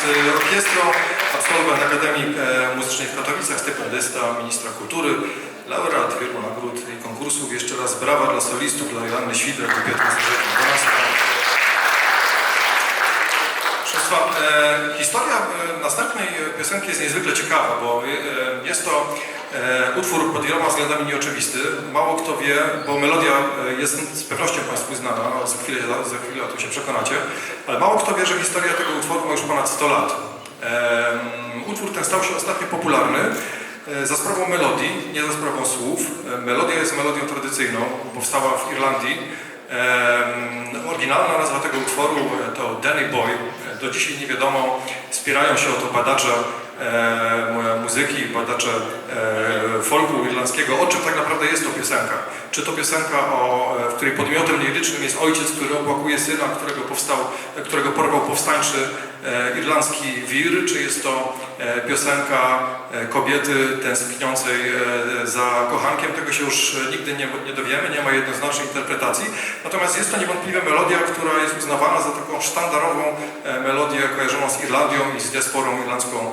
z orkiestrą, absolwent Akademii e, Muzycznej w Katowicach, stypendysta ministra kultury, laureat wielu nagród i konkursów. Jeszcze raz brawa dla solistów, dla Joanny Świdek, do Piotra. Proszę e, historia e, następnej piosenki jest niezwykle ciekawa, bo e, jest to utwór pod wieloma względami nieoczywisty. Mało kto wie, bo melodia jest z pewnością Państwu znana, za chwilę, za, chwilę o tym się przekonacie, ale mało kto wie, że historia tego utworu ma już ponad 100 lat. E, utwór ten stał się ostatnio popularny e, za sprawą melodii, nie za sprawą słów. E, Melodia jest melodią tradycyjną, powstała w Irlandii. Em, Oryginalna nazwa tego utworu e, to Danny Boy. Do dzisiaj nie wiadomo, spierają się o to badacze muzyki, badacze e, folku irlandzkiego, o czym tak naprawdę jest to piosenka. Czy to piosenka, o, e, w której podmiotem lirycznym jest ojciec, który opłakuje syna, którego, powstał, którego porwał powstańczy e, irlandzki wir, czy jest to piosenka kobiety tęskniącej za kochankiem, tego się już nigdy nie, nie dowiemy, nie ma jednoznacznej interpretacji. Natomiast jest to niewątpliwie melodia, która jest uznawana za taką sztandarową melodię kojarzoną z Irlandią i z diasporą irlandzką e,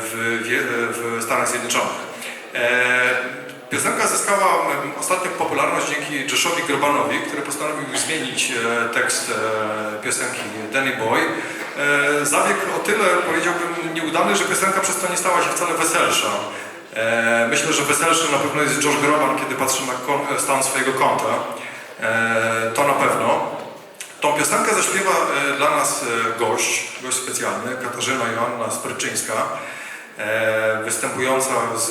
w, wie- w Stanach Zjednoczonych. E, Piosenka zyskała ostatnio popularność dzięki Joshowi Grobanowi, który postanowił zmienić e, tekst e, piosenki Danny Boy. E, Zabieg o tyle, powiedziałbym, nieudany, że piosenka przez to nie stała się wcale weselsza. E, Myślę, że weselszy na pewno jest Josh Groban, kiedy patrzy na stan swojego konta. E, To na pewno. Piosenkę zaśpiewa e, dla nas e, gość, gość specjalny, Katarzyna Joanna Spryczyńska, e, występująca z,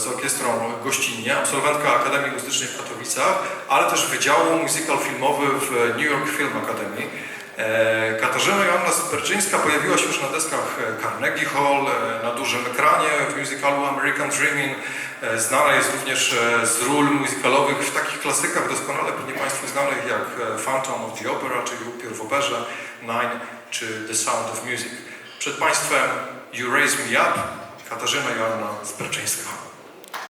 z orkiestrą gościnnie, absolwentka Akademii Muzycznej w Katowicach, ale też Wydziału Musical Filmowy w New York Film Academy. Katarzyna Joanna Spryczyńska pojawiła się już na deskach Carnegie Hall, na dużym ekranie w musicalu American Dreaming. Znana jest również z ról muzykalowych w takich klasykach doskonale pewnie Państwu znanych jak e, Phantom of the Opera, czyli Upiór w operze, Nine czy The Sound of Music. Przed Państwem You Raise Me Up, Katarzyna Joanna Sprzeczyńska.